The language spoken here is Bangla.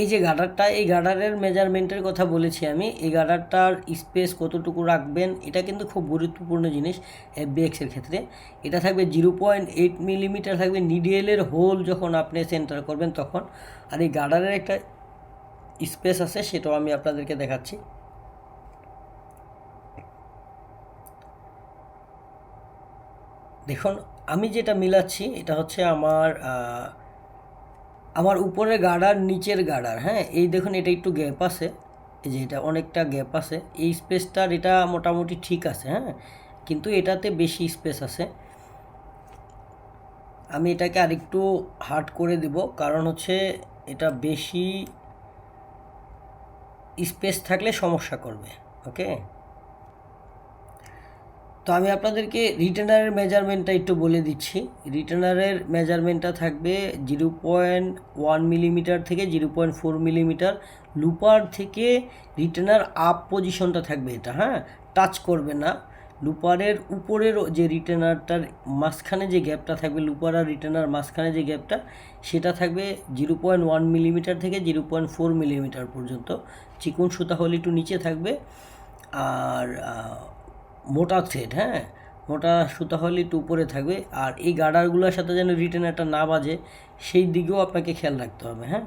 এই যে গার্ডারটা এই গার্ডারের মেজারমেন্টের কথা বলেছি আমি, এই গার্ডারটার স্পেস কতটুকু রাখবেন, এটা কিন্তু খুব গুরুত্বপূর্ণ জিনিস এফবিএক্সের ক্ষেত্রে। এটা থাকবে জিরো পয়েন্ট এইট মিলিমিটার থাকবে নিডিএলের হোল যখন আপনি সেন্টার করবেন তখন। আর এই গার্ডারের একটা স্পেস আছে, সেটাও আমি আপনাদেরকে দেখাচ্ছি। দেখুন, আমি যেটা মিলাচ্ছি, এটা হচ্ছে আমার আমার উপরের গার্ডার নিচের গার্ডার হ্যাঁ? এই দেখুন, এটা একটু গ্যাপ আছে। এই যে এটা অনেকটা গ্যাপ আছে। এই স্পেসটার এটা মোটামুটি ঠিক আছে হ্যাঁ? কিন্তু এটাতে বেশি স্পেস আছে। আমি এটাকে আরেকটু হার্ড করে দেব, কারণ হচ্ছে এটা বেশি স্পেস থাকলে সমস্যা করবে ওকে তো আমি আপনাদেরকে রিটেনারের মেজারমেন্টটা একটু বলে দিচ্ছি। রিটেনারের মেজারমেন্টটা থাকবে জিরো পয়েন্ট ওয়ান মিলিমিটার থেকে zero point four millimetre looper থেকে রিটেনার আপ পজিশনটা থাকবে এটা হ্যাঁ? টাচ করবে না। লুপারের উপরের যে রিটেনারটার মাঝখানে যে গ্যাপটা থাকবে, লুপার আর রিটেনার মাঝখানে যে গ্যাপটা সেটা থাকবে জিরো পয়েন্ট ওয়ান মিলিমিটার থেকে জিরো পয়েন্ট ফোর মিলিমিটার পর্যন্ত। চিকন সুতা হলে একটু নিচে থাকবে। আর মোটা থ্রেড হ্যাঁ? মোটা সুতা হলে একটু উপরে থাকবে। আর এই গার্ডারগুলোর সাথে যেন রিটার্ন একটা না বাজে, সেই দিকেও আপনাকে খেয়াল রাখতে হবে হ্যাঁ?